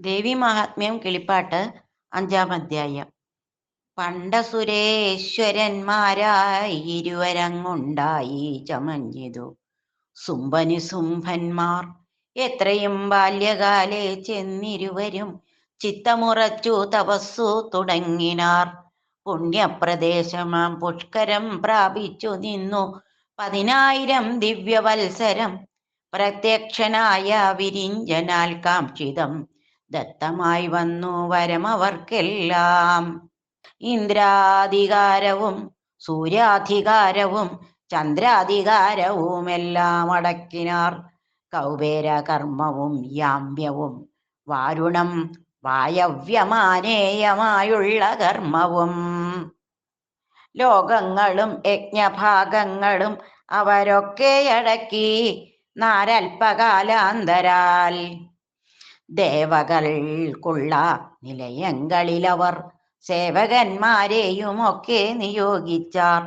ദേവി മഹാത്മ്യം കിളിപ്പാട്ട് അഞ്ചാം അധ്യായം. പണ്ടസുരേശ്വരന്മാരായി ഇരുവരങ്ങുണ്ടായി ചമഞ്ഞിതു. സുംബനി സുംഭന്മാർ എത്രയും ബാല്യകാലെ ചെന്നിരുവരും ചിത്തമുറച്ചു തപസ്സു തുടങ്ങിനാർ. പുണ്യപ്രദേശമാം പുഷ്കരം പ്രാപിച്ചു നിന്നു പതിനായിരം ദിവ്യവത്സരം. പ്രത്യക്ഷനായ വിരിഞ്ചനാൽ കാക്ഷിതം ദത്തമായി വന്നു വരമവർക്കെല്ലാം. ഇന്ദ്രാധികാരവും സൂര്യാധികാരവും ചന്ദ്രാധികാരവുമെല്ലാം അടക്കിനാർ. കൗബേര കർമ്മവും യാമ്യവും വാരുണം വായവ്യമാനേയമായുള്ള കർമ്മവും. ലോകങ്ങളും യജ്ഞഭാഗങ്ങളും അവരൊക്കെ അടക്കി നാരൽപകാലാന്തരാൽ. ദേവകൾക്കുള്ള നിലയങ്ങളിലവർ. സേവകന്മാരെയുമൊക്കെ നിയോഗിച്ചാർ.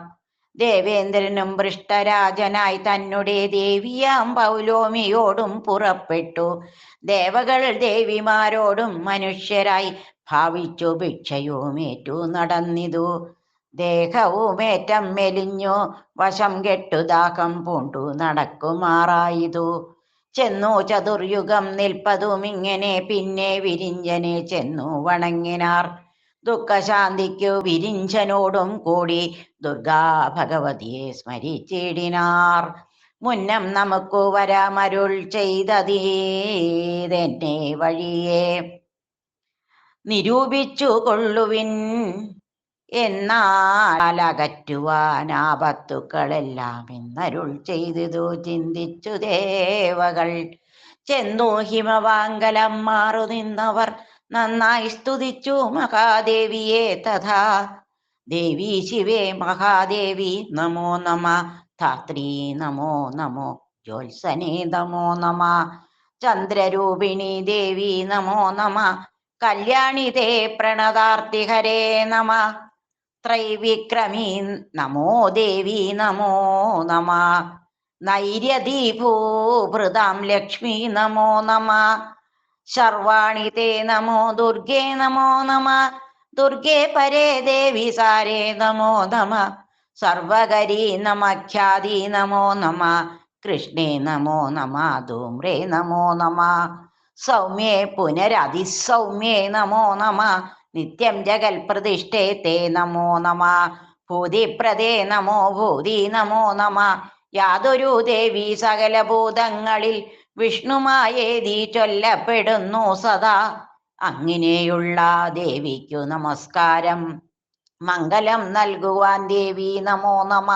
ദേവേന്ദ്രനും ഭൃഷ്ടരാജനായി തന്നെ ദേവിയാം പൗലോമിയോടും പുറപ്പെട്ടു. ദേവകൾ ദേവിമാരോടും മനുഷ്യരായി ഭാവിച്ചു ഭിക്ഷയുമേറ്റു നടന്നിതു. ദേഹവുമേറ്റം മെലിഞ്ഞു വശം കെട്ടു ദാഹം പൂണ്ടു നടക്കുമാറായതു. ചെന്നു ചതുർയുഗം നിൽപ്പതും ഇങ്ങനെ പിന്നെ വിരിഞ്ചനെ ചെന്നു വണങ്ങിനാർ. ദുഃഖശാന്തിക്കു വിരിഞ്ചനോടും കൂടി ദുർഗാ ഭഗവതിയെ സ്മരിച്ചിടിനാർ. മുന്നം നമുക്ക് വരാമരുൾ ചെയ്തതീതെന്നെ വഴിയെ. നിരൂപിച്ചു കൊള്ളുവിൻ എന്നാൽ ഇന്നരുൾ ചെയ്തു എന്നരുൾ ചെയ്തതു ചിന്തിച്ചു ദേവകൾ. ചെന്നു ഹിമവാങ്കലം മാറു നിന്നവർ നന്നായി സ്തുതിച്ചു മഹാദേവിയെ തഥാ. ദേവി ശിവേ മഹാദേവി നമോ നമ. ധാത്രി നമോ നമോ. ജ്യോത്സനെ നമോ നമ. ചന്ദ്രരൂപിണി ദേവി നമോ നമ. കല്യാണി തേ പ്രണതാർത്തിഹരേ നമ. ത്രൈവിക്രമീ നമോ ദേവി നമോ നമ. നൈര്യദീഭൂഭൃതാം ലക്ഷ്മി നമോ നമ. ശർവാണി തേ നമോ ദുർഗേ നമോ നമ. ദുർഗേ പരേ ദേവി സാരേ നമോ നമ. സർവകരീ നമഖ്യാതി നമോ നമ. കൃഷ്ണേ നമോ നമ. ധൂമ്രേ നമോ നമ. സൗമ്യേ പുനരതിസൗമ്യേ നമോ നമ. നിത്യം ജഗൽ പ്രതിഷ്ഠേ തേ നമോ നമ. ഭൂതിപ്രദേ നമോ ഭൂതി നമോ നമ. യാതൊരു ദേവി സകല ഭൂതങ്ങളിൽ വിഷ്ണുമായേതി ചൊല്ലപ്പെടുന്നു സദാ. അങ്ങനെയുള്ള ദേവിക്കു നമസ്കാരം. മംഗലം നൽകുവാൻ ദേവി നമോ നമ.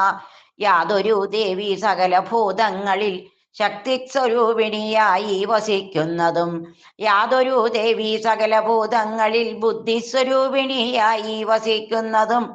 യാതൊരു ദേവി സകല ഭൂതങ്ങളിൽ ശക്തി സ്വരൂപിണിയായി വസിക്കുന്നതും യാതൊരു ദേവി സകല ഭൂതങ്ങളിൽ ബുദ്ധി സ്വരൂപിണിയായി വസിക്കുന്നതും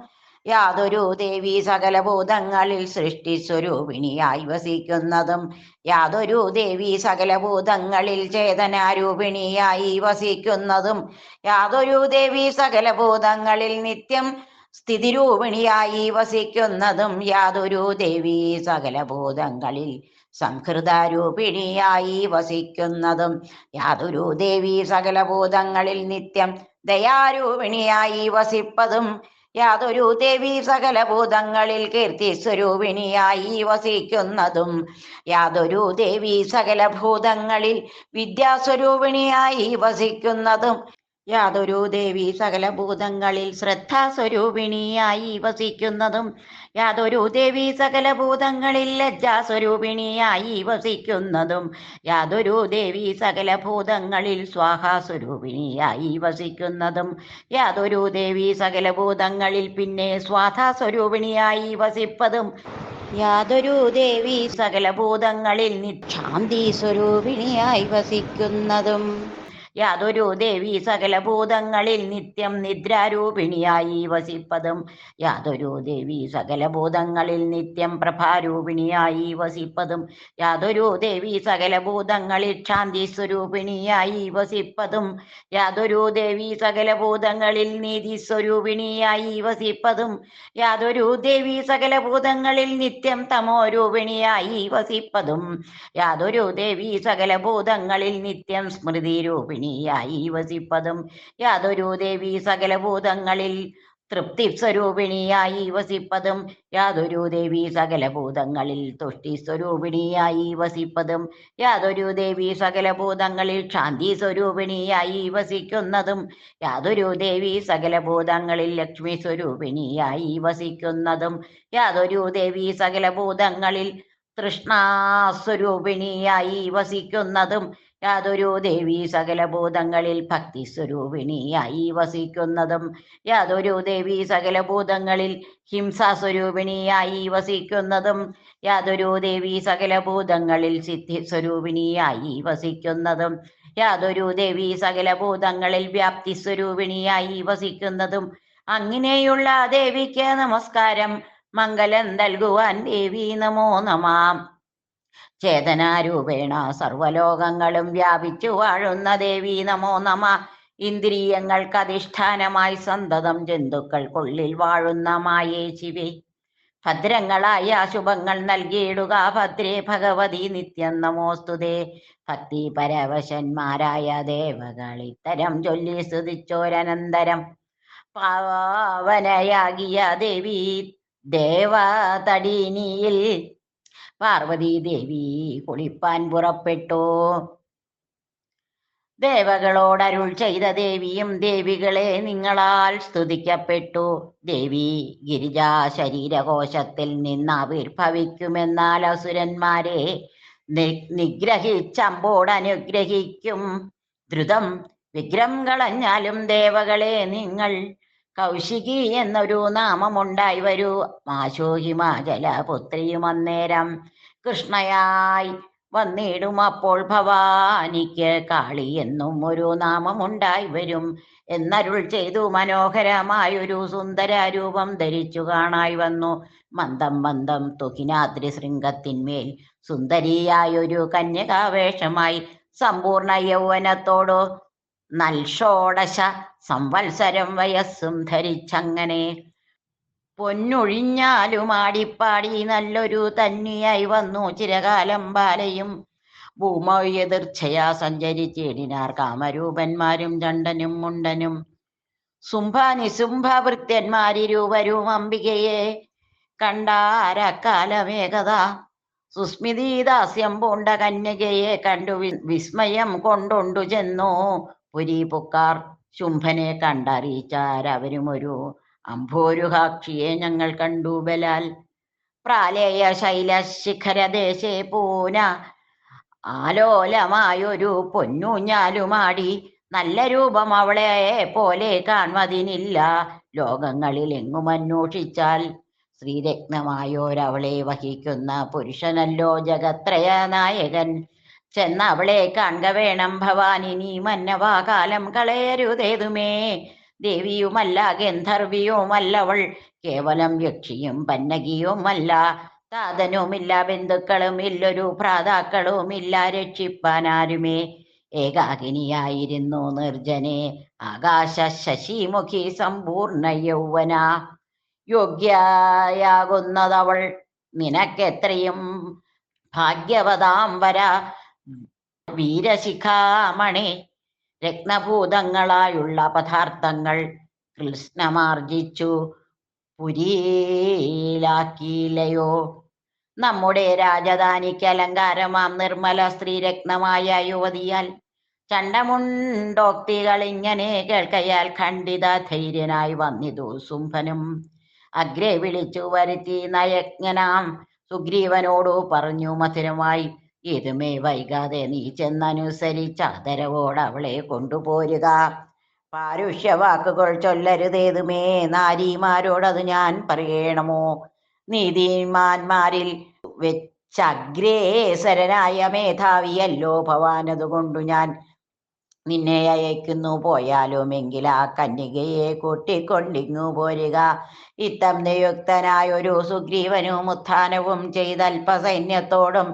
യാതൊരു ദേവി സകല ഭൂതങ്ങളിൽ സൃഷ്ടി സ്വരൂപിണിയായി വസിക്കുന്നതും യാതൊരു ദേവി സകല ഭൂതങ്ങളിൽ ചേതനാരൂപിണിയായി വസിക്കുന്നതും യാതൊരു ദേവി സകല ഭൂതങ്ങളിൽ നിത്യം സ്ഥിതിരൂപിണിയായി വസിക്കുന്നതും യാതൊരു ദേവി സകല ഭൂതങ്ങളിൽ സംഹൃതാരൂപിണിയായി വസിക്കുന്നതും യാതൊരു ദേവി സകല ഭൂതങ്ങളിൽ നിത്യം ദയാരൂപിണിയായി വസിപ്പതും യാതൊരു ദേവി സകല ഭൂതങ്ങളിൽ കീർത്തി സ്വരൂപിണിയായി വസിക്കുന്നതും യാതൊരു ദേവി സകല ഭൂതങ്ങളിൽ വിദ്യാസ്വരൂപിണിയായി വസിക്കുന്നതും യാതൊരു ദേവി സകല ഭൂതങ്ങളിൽ ശ്രദ്ധാസ്വരൂപിണിയായി വസിക്കുന്നതും യാതൊരു ദേവി സകല ഭൂതങ്ങളിൽ ലജ്ജാസ്വരൂപിണിയായി വസിക്കുന്നതും യാതൊരു ദേവി സകല ഭൂതങ്ങളിൽ സ്വാഹാസ്വരൂപിണിയായി വസിക്കുന്നതും യാതൊരു ദേവി സകല ഭൂതങ്ങളിൽ പിന്നെ സ്വാധാസ്വരൂപിണിയായി വസിപ്പതും യാതൊരു ദേവി സകല ഭൂതങ്ങളിൽ നിക്ഷാന്തി സ്വരൂപിണിയായി വസിക്കുന്നതും യാതൊരു ദേവി സകല ഭൂതങ്ങളിൽ നിത്യം നിദ്രാരൂപിണിയായി വസിപ്പതും. യാതൊരു ദേവി സകല ഭൂതങ്ങളിൽ നിത്യം പ്രഭാരൂപിണിയായി വസിപ്പതും. യാതൊരു ദേവി സകല ഭൂതങ്ങളിൽ ശാന്തി സ്വരൂപിണിയായി വസിപ്പതും. യാതൊരു ദേവി സകല ഭൂതങ്ങളിൽ നീതി സ്വരൂപിണിയായി വസിപ്പതും. യാതൊരു ദേവി സകല ഭൂതങ്ങളിൽ നിത്യം തമോരൂപിണിയായി വസിപ്പതും. യാതൊരു ദേവി സകല ഭൂതങ്ങളിൽ നിത്യം സ്മൃതി രൂപിണി സ്വരൂപിണിയായി വസിപ്പതും യാതൊരു ദേവി സകല ഭൂതങ്ങളിൽ തൃപ്തി സ്വരൂപിണിയായി വസിപ്പതും യാതൊരു ദേവി സകല ഭൂതങ്ങളിൽ തുഷ്ടി സ്വരൂപിണിയായി വസിപ്പതും യാതൊരു ദേവി സകല ഭൂതങ്ങളിൽ ശാന്തി സ്വരൂപിണിയായി വസിക്കുന്നതും യാതൊരു ദേവി സകല ഭൂതങ്ങളിൽ ലക്ഷ്മി സ്വരൂപിണിയായി വസിക്കുന്നതും യാതൊരു ദേവി സകല ഭൂതങ്ങളിൽ തൃഷ്ണാസ്വരൂപിണിയായി വസിക്കുന്നതും യാതൊരു ദേവി സകല ഭൂതങ്ങളിൽ ഭക്തി സ്വരൂപിണിയായി വസിക്കുന്നതും യാതൊരു ദേവി സകല ഭൂതങ്ങളിൽ ഹിംസാ സ്വരൂപിണിയായി വസിക്കുന്നതും യാതൊരു ദേവി സകല ഭൂതങ്ങളിൽ സിദ്ധി സ്വരൂപിണിയായി വസിക്കുന്നതും യാതൊരു ദേവി സകല ഭൂതങ്ങളിൽ വ്യാപ്തി സ്വരൂപിണിയായി വസിക്കുന്നതും. അങ്ങനെയുള്ള ദേവിക്ക് നമസ്കാരം. മംഗലം നൽകുവാൻ ദേവി നമോ നമാം. ചേതനാരൂപേണ സർവലോകങ്ങളും വ്യാപിച്ചു വാഴുന്ന ദേവി നമോ നമ. ഇന്ദ്രിയങ്ങൾക്ക് അധിഷ്ഠാനമായി സന്തതം ജന്തുക്കൾക്കുള്ളിൽ വാഴുന്ന മായേ ശിവേ. ഭദ്രങ്ങളായ അശുഭങ്ങൾ നൽകിയിടുക ഭദ്രേ ഭഗവതി നിത്യം നമോസ്തുതേ. ഭക്തി പരവശന്മാരായ ദേവകൾ ഇത്തരം ചൊല്ലി സ്തുതിച്ചോരനന്തരം. പാവനയാകിയ ദേവി ദേവതടിനിയിൽ പാർവതി ദേവി കുളിപ്പാൻ പുറപ്പെട്ടു. ദേവകളോടരുൾ ചെയ്ത ദേവിയും ദേവികളെ നിങ്ങളാൽ സ്തുതിക്കപ്പെട്ടു. ദേവി ഗിരിജാ ശരീരകോശത്തിൽ നിന്ന് ആവിർഭവിക്കുമെന്നാൽ അസുരന്മാരെ നി- നിഗ്രഹിച്ചമ്പോട് അനുഗ്രഹിക്കും. ദ്രുതം വിഗ്രഹം കളഞ്ഞാലും ദേവകളെ നിങ്ങൾ കൗശികി എന്നൊരു നാമമുണ്ടായി വരൂ. മാശോ ഹിമാചല പുത്രിയും അന്നേരം കൃഷ്ണയായി വന്നിടും അപ്പോൾ ഭവാനിക്ക് കാളി എന്നും ഒരു നാമമുണ്ടായി വരും. എന്നരുൾ ചെയ്തു മനോഹരമായൊരു സുന്ദര രൂപം ധരിച്ചു കാണായി വന്നു. മന്ദം മന്ദം തുഹിനാദ്രി ശൃംഗത്തിന്മേൽ സുന്ദരിയായൊരു കന്യകാവേഷമായി സമ്പൂർണ യൗവനത്തോടു നൽഷോടശ സംവത്സരം വയസ്സും ധരിച്ചങ്ങനെ. പൊന്നൊഴിഞ്ഞാലും ആടിപ്പാടി നല്ലൊരു തന്നിയായി വന്നു ചിരകാലം ബാലയും ഭൂമയെതിർച്ചയാ സഞ്ചരിച്ചിടിനാർ കാമരൂപന്മാരും ചണ്ടനും മുണ്ടനും. സുംഭ നിസുംഭ ഭൃത്യന്മാരിരുവരും അംബികയെ കണ്ടാരക്കാലമേകത. സുസ്മിതി ദാസ്യം പൂണ്ട കന്യകയെ കണ്ടു വിസ്മയം കൊണ്ടുണ്ടു ചെന്നു പുരി പുക്കാർ. ശുംഭനെ കണ്ടറിയിച്ചാരവരും ഒരു അംഭോരുഹാക്ഷിയെ ഞങ്ങൾ കണ്ടു ബലാൽ. പ്രാലേയ ശൈല ശിഖരദേശേ പൂന ആലോലമായൊരു പൊന്നൂഞ്ഞാലുമാടി നല്ല രൂപം അവളെ പോലെ കാൺമതിനില്ല ലോകങ്ങളിൽ എങ്ങും അന്വേഷിച്ചാൽ ശ്രീരത്നമായോരവളെ വഹിക്കുന്ന പുരുഷനല്ലോ ജഗത്രയ നായകൻ ചെന്ന് അവളെ അംഗവേണം ഭവാനി ഭവാനിനി മന്നവാ കാലം കളയരുതേതുമേ. ദേവിയുമല്ല ഗന്ധർവിയുമല്ലവൾ കേവലം യക്ഷിയും പന്നകിയുമല്ല. താതനുമില്ല ബന്ധുക്കളും ഇല്ലൊരു ഭ്രാതാക്കളുമില്ല. രക്ഷിപ്പാനാരുമേ? ഏകാകിനിയായിരുന്നു നിർജനെ ആകാശ ശശിമുഖി സമ്പൂർണ യൗവന. യോഗ്യയാകുന്നതവൾ. നിനക്കെത്രയും ഭാഗ്യവതാം വര. വീരശിഖാമണി രത്നഭൂതങ്ങളായുള്ള പദാർത്ഥങ്ങൾ കൃഷ്ണമാർജിച്ചു. പുരിയിലാക്കിയില്ലയോ? നമ്മുടെ രാജധാനിക്ക് അലങ്കാരമാം നിർമ്മല സ്ത്രീരത്നമായ യുവതിയാൽ ചണ്ടമുണ്ടോക്തികൾ ഇങ്ങനെ കേൾക്കയാൽ ഖണ്ഡിത ധൈര്യനായി വന്നിതു. സുംഭനും അഗ്രേ വിളിച്ചു വരുത്തി. നയജ്ഞനാം സുഗ്രീവനോടു പറഞ്ഞു മധുരമായി ഇതുമേ വൈകാതെ നീ ചെന്നനുസരിച്ച് ആദരവോട് അവളെ കൊണ്ടുപോരുക. പാരുഷ്യ വാക്കുകൾ ചൊല്ലരുതേതുമേ നാരിമാരോടത് ഞാൻ പറയണമോ? നീതിമാന്മാരിൽ വെച്ചഗ്രേസരനായ മേധാവിയല്ലോ ഭവാൻ അതുകൊണ്ടു ഞാൻ നിന്നെ അയക്കുന്നു. പോയാലും എങ്കിൽ ആ കന്യകയെ കൂട്ടിക്കൊണ്ടിങ്ങു പോരുക. ഇത്തം നിയുക്തനായ ഒരു സുഗ്രീവനും ഉത്ഥാനവും ചെയ്തൽപ്പ അല്പസൈന്യത്തോടും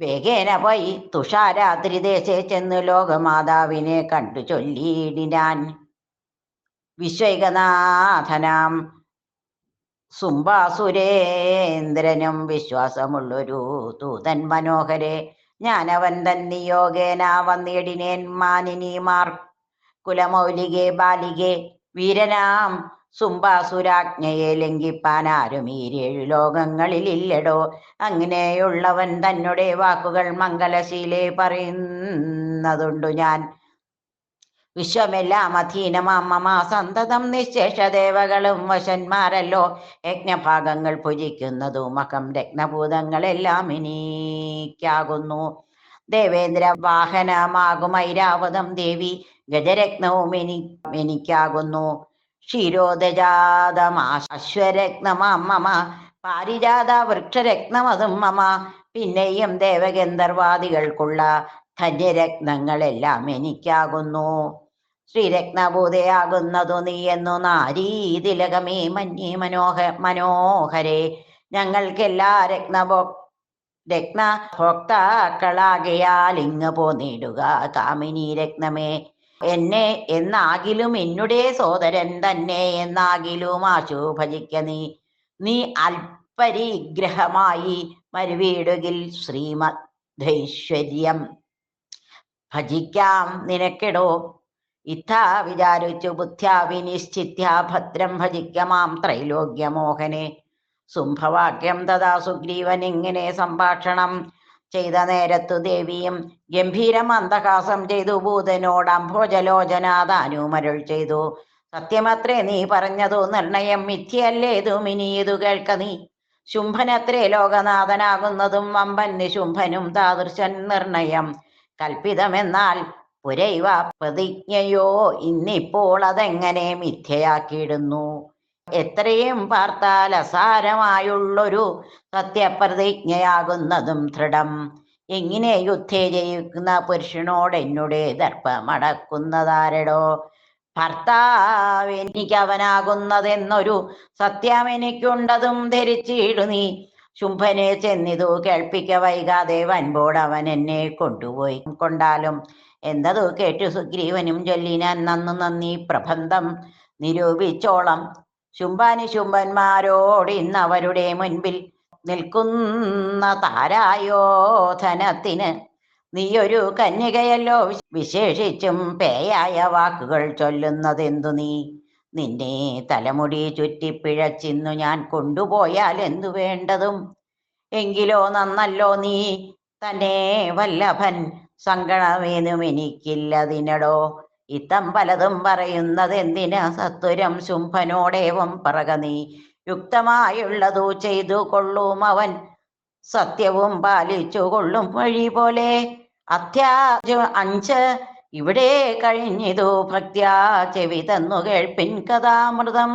വേഗേന പോയി തുഷാരാത്രി ദേശേ ചെന്ന് ലോകമാതാവിനെ കണ്ടു ചൊല്ലിയിടിനാൻ. വിശ്വൈകനാഥനാം സുംബാസുരേന്ദ്രനും വിശ്വാസമുള്ളൊരു തൂതൻ മനോഹരെ ഞാനവൻ തന്നെ യോഗേന വന്നിടിനേൻ മാനിനിമാർ. കുലമൗലികെ ബാലികെ വീരനാം സുംബാസുരാജ്ഞയെ ലംഘിപ്പാൻ ആരും ഈ ഏഴു ലോകങ്ങളിലില്ലടോ. അങ്ങനെയുള്ളവൻ തന്നെ വാക്കുകൾ മംഗലശീലേ പറയുന്നതുണ്ടു ഞാൻ. വിശ്വമെല്ലാം അധീനമാമ സന്തതം നിശേഷ ദേവകളും വശന്മാരല്ലോ. യജ്ഞഭാഗങ്ങൾ ഭുജിക്കുന്നതും മകം രത്നഭൂതങ്ങളെല്ലാം എനിക്കാകുന്നു ദേവേന്ദ്ര വാഹനമാകും ഐരാവതം ദേവി ഗജരത്നവും എനി എനിക്കാകുന്നു ക്ഷീരോദജാതം അശ്വരത്നമാം മമ. പാരിജാത വൃക്ഷരത്നമതും മമ. പിന്നെയും ദേവഗന്ധർവാദികൾക്കുള്ള ധന്യരത്നങ്ങളെല്ലാം എനിക്കാകുന്നു. ശ്രീരത്നഭൂതയാകുന്നതു നീ എന്നു നാരീതിലകമേ മഞ്ഞേ മനോഹ മനോഹരെ. ഞങ്ങൾക്കെല്ലാ രത്നഭോ രത്ന ഭോക്താക്കളാകയാൽ ഇങ്ങ് പോന്നിടുക കാമിനി രത്നമേ എന്നെ എന്നാകിലും എന്നുടേ സോദരൻ തന്നെ എന്നാകിലും ആശു ഭജിക്ക നീ. നീ അൽപരിഗ്രഹമായി മരുവീടുകിൽ ശ്രീമദ്ധൈശ്വര്യം. ഭജിക്കാം നിനക്കെടോ. ഇത്താ വിചാരിച്ചു ബുദ്ധ്യാ വിനിശ്ചിത്യ ഭദ്രം ഭജിക്കമാം ത്രൈലോക്യമോഹനെ. സുംഭവാക്യം തഥാ സുഗ്രീവൻ ഇങ്ങനെ സംഭാഷണം ചെയ്ത നേരത്തു ദേവിയും ഗംഭീരം അന്ധകാസം ചെയ്തു. ഭൂതനോട് അംഭോജലോചനാദാനുമരുൾ ചെയ്തു. സത്യമത്രേ നീ പറഞ്ഞതു നിർണയം മിഥ്യല്ലേതും ഇനി ഇതു കേൾക്ക നീ. ശുംഭനത്രേ ലോകനാഥനാകുന്നതും വമ്പൻ നിശുംഭനും താദൃശൻ നിർണയം കൽപ്പിതമെന്നാൽ പുരൈവ പ്രതിജ്ഞയോ? ഇന്നിപ്പോൾ അതെങ്ങനെ മിഥ്യയാക്കിയിടുന്നു? എത്രയും പാർത്താൽ അസാരമായുള്ളൊരു സത്യപ്രതിജ്ഞയാകുന്നതും ദൃഢം. എങ്ങനെ യുദ്ധേ ജയിക്കുന്ന പുരുഷനോട് എന്നുടേ ദർപ്പമടക്കുന്നതാരടോ? ഭർത്താവ് എനിക്ക് അവനാകുന്നതെന്നൊരു സത്യം എനിക്കുണ്ടതും ധരിച്ചിടു നീ. ശുംഭനെ ചെന്നിതു കേൾപ്പിക്ക വൈകാതെ വൻപോട് അവൻ എന്നെ കൊണ്ടുപോയി. കൊണ്ടാലും എന്തതു കേട്ടു സുഗ്രീവനും ചൊല്ലിനാൻ നന്നു നന്ദി. പ്രബന്ധം നിരൂപിച്ചോളം. ശുംഭാനി ശുംഭന്മാരോടിന്നവരുടെ മുൻപിൽ നിൽക്കുന്ന താരായോധനത്തിന് നീയൊരു കന്യകയല്ലോ. വിശേഷിച്ചും പേയായ വാക്കുകൾ ചൊല്ലുന്നതെന്തു നീ? നിന്നെ തലമുടി ചുറ്റിപ്പിഴച്ചിന്നു ഞാൻ കൊണ്ടുപോയാൽ എന്തു വേണ്ടതും? എങ്കിലോ നന്നല്ലോ നീ? തന്നെ വല്ലഭൻ സങ്കടമേനും എനിക്കില്ലതിനടോ. ഇത്തം പലതും പറയുന്നത് എന്തിന് സത്വരം ശുംഭനോടേവം പറക നീ. യുക്തമായുള്ളതു ചെയ്തു കൊള്ളും അവൻ. സത്യവും പാലിച്ചു കൊള്ളും വഴി പോലെ. അത്യാജ അഞ്ച്. ഇവിടെ കഴിഞ്ഞിതു ഭക്ത്യാ ചെവി തന്നു കേൾപ്പിൻ കഥാമൃതം.